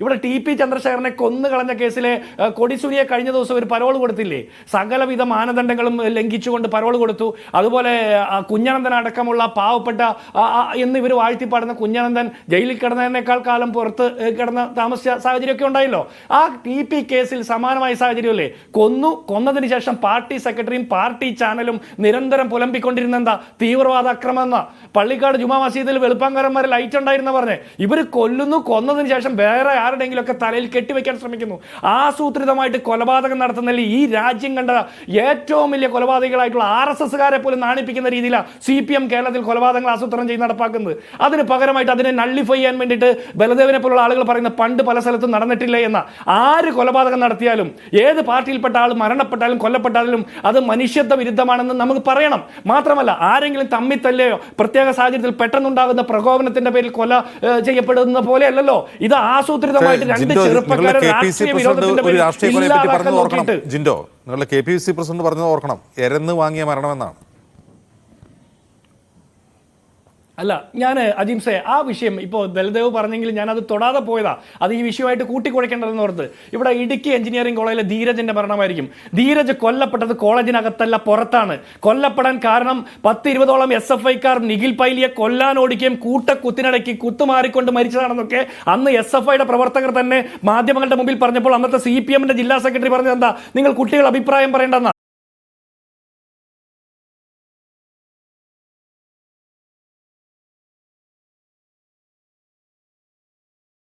ഇവിടെ T P ചന്ദ്രശേഖരനെ കൊന്നു കളഞ്ഞ കേസിലെ കൊടിസുനിയെ കഴിഞ്ഞ ദിവസം ഒരു പരോൾ കൊടുത്തില്ലേ? സകലവിധ മാനദണ്ഡങ്ങളും ലംഘിച്ചുകൊണ്ട് പരോൾ കൊടുത്തു. അതുപോലെ കുഞ്ഞനന്ദൻ അടക്കമുള്ള പാവപ്പെട്ട എന്ന് ഇവർ വാഴ്ത്തിപ്പാടുന്ന കുഞ്ഞനന്ദൻ ജയിലിൽ കിടന്നതിനേക്കാൾ കാലം പുറത്ത് കിടന്ന താമസിച്ച സാഹചര്യമൊക്കെ ഉണ്ടായല്ലോ. ആ ടി പി കേസിൽ സമാനമായ സാഹചര്യമല്ലേ? കൊന്നു കൊന്നതിന് ശേഷം പാർട്ടി സെക്രട്ടറിയും പാർട്ടി ചാനലും നിരന്തരം പുലമ്പിക്കൊണ്ടിരുന്ന എന്താ? തീവ്രവാദ അക്രമം എന്ന. പള്ളിക്കാട് ജുമാ മസീദിൽ വെളുപ്പാങ്കരന്മാരെ ലൈറ്റ് ഉണ്ടായിരുന്ന പറഞ്ഞ്. ഇവർ കൊല്ലുന്നു കൊന്നതിന് ശേഷം വേറെ ആരുടെയെങ്കിലും ഒക്കെ തലയിൽ കെട്ടിവെക്കാൻ ശ്രമിക്കുന്നു. ആസൂത്രിതമായിട്ട് കൊലപാതകം നടത്തുന്നതിൽ ഈ രാജ്യം കണ്ട ഏറ്റവും വലിയ കൊലപാതകികളായിട്ടുള്ള ആർ എസ് എസ്സുകാരെ പോലും നാണിപ്പിക്കുന്ന രീതിയിലാണ് സി പി എം കേരളത്തിൽ കൊലപാതകങ്ങൾ ആസൂത്രണം ചെയ്ത് നടപ്പാക്കുന്നത്. അതിന് പകരമായിട്ട് അതിനെ നള്ളിഫൈ ചെയ്യാൻ വേണ്ടിയിട്ട് ബലദേവിനെ പോലുള്ള ആളുകൾ പറയുന്ന പണ്ട് പല സ്ഥലത്തും നടന്നിട്ടില്ല എന്ന ആര് കൊലപാതകം നടത്തിയാലും ഏത് പാർട്ടിയിൽപ്പെട്ട ആൾ മരണപ്പെട്ടാലും കൊല്ലപ്പെട്ടാലും അത് മനുഷ്യത്വ വിരുദ്ധമാണെന്ന് നമുക്ക് പറയണം. മാത്രമല്ല ആരെങ്കിലും തമ്മിൽ തല്ലയോ പ്രത്യേക സാഹചര്യത്തിൽ പെട്ടെന്നുണ്ടാകുന്ന പ്രകോപനത്തിന്റെ പേരിൽ കൊല ചെയ്യപ്പെടുന്ന പോലെയല്ലല്ലോ ഇത് ആസൂത്രിതമായിട്ട് രണ്ട് ചെറുപ്പക്കാരെ രാഷ്ട്രീയ നോക്കിയിട്ട്. ജിൻഡോ നിങ്ങളുടെ കെ പി സി പ്രസിഡന്റ് പറഞ്ഞത് ഓർക്കണം. എരന്ന് വാങ്ങിയ മരണമെന്നാണ്. അല്ല ഞാൻ അജിംസെ ആ വിഷയം ഇപ്പോൾ ദലദേവ് പറഞ്ഞെങ്കിൽ ഞാൻ അത് തൊടാതെ പോയതാ. അത് ഈ വിഷയമായിട്ട് കൂട്ടിക്കുഴയ്ക്കേണ്ടതെന്ന് ഓർത്ത്. ഇവിടെ ഇടുക്കി എഞ്ചിനീയറിംഗ് കോളേജിലെ ധീരജിന്റെ മരണമായിരിക്കും. ധീരജ് കൊല്ലപ്പെട്ടത് കോളേജിനകത്തല്ല പുറത്താണ്. കൊല്ലപ്പെടാൻ കാരണം പത്ത് ഇരുപതോളം എസ് എഫ് ഐക്കാർ നിഖിൽ പൈലിയെ കൊല്ലാൻ ഓടിക്കുകയും കൂട്ടക്കുത്തിനടക്കി കുത്തുമാറിക്കൊണ്ട് മരിച്ചതാണെന്നൊക്കെ അന്ന് എസ് എഫ് ഐയുടെ പ്രവർത്തകർ തന്നെ മാധ്യമങ്ങളുടെ മുമ്പിൽ പറഞ്ഞപ്പോൾ അന്നത്തെ സി പി എമ്മിന്റെ ജില്ലാ സെക്രട്ടറി പറഞ്ഞത് എന്താ? നിങ്ങൾ കുട്ടികൾ അഭിപ്രായം പറയേണ്ടെന്ന.